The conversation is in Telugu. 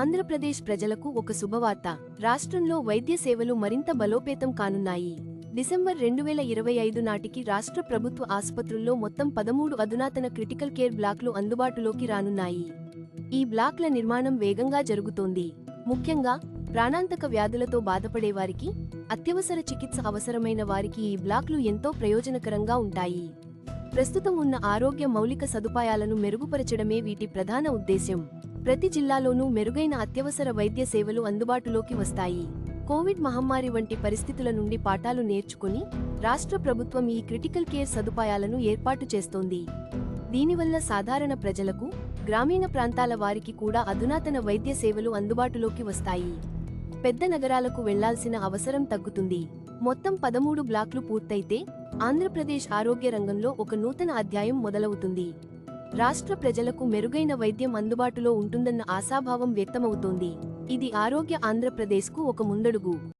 ఆంధ్రప్రదేశ్ ప్రజలకు ఒక శుభవార్త. రాష్ట్రంలో వైద్య సేవలు మరింత బలోపేతం కానున్నాయి. డిసెంబర్ రెండు వేల ఇరవై ఐదు నాటికి రాష్ట్ర ప్రభుత్వ ఆసుపత్రుల్లో మొత్తం పదమూడు అధునాతన క్రిటికల్ కేర్ బ్లాక్లు అందుబాటులోకి రానున్నాయి. ఈ బ్లాక్ల నిర్మాణం వేగంగా జరుగుతోంది. ముఖ్యంగా ప్రాణాంతక వ్యాధులతో బాధపడేవారికి అత్యవసర చికిత్స అవసరమైన వారికి ఈ బ్లాక్లు ఎంతో ప్రయోజనకరంగా ఉంటాయి. ప్రస్తుతం ఉన్న ఆరోగ్య మౌలిక సదుపాయాలను మెరుగుపరచడమే వీటి ప్రధాన ఉద్దేశ్యం. ప్రతి జిల్లాలోనూ మెరుగైన అత్యవసర వైద్య సేవలు అందుబాటులోకి వస్తాయి. కోవిడ్ మహమ్మారి వంటి పరిస్థితుల నుండి పాఠాలు నేర్చుకుని రాష్ట్ర ప్రభుత్వం ఈ క్రిటికల్ కేర్ సదుపాయాలను ఏర్పాటు చేస్తోంది. దీనివల్ల సాధారణ ప్రజలకు గ్రామీణ ప్రాంతాల వారికి కూడా అధునాతన వైద్య సేవలు అందుబాటులోకి వస్తాయి. పెద్ద నగరాలకు వెళ్ళాల్సిన అవసరం తగ్గుతుంది. మొత్తం పదమూడు బ్లాక్లు పూర్తయితే ఆంధ్రప్రదేశ్ ఆరోగ్య రంగంలో ఒక నూతన అధ్యాయం మొదలవుతుంది. రాష్ట్ర ప్రజలకు మెరుగైన వైద్యం అందుబాటులో ఉంటుందన్న ఆశాభావం వ్యక్తమవుతోంది. ఇది ఆరోగ్య ఆంధ్రప్రదేశ్కు ఒక ముందడుగు.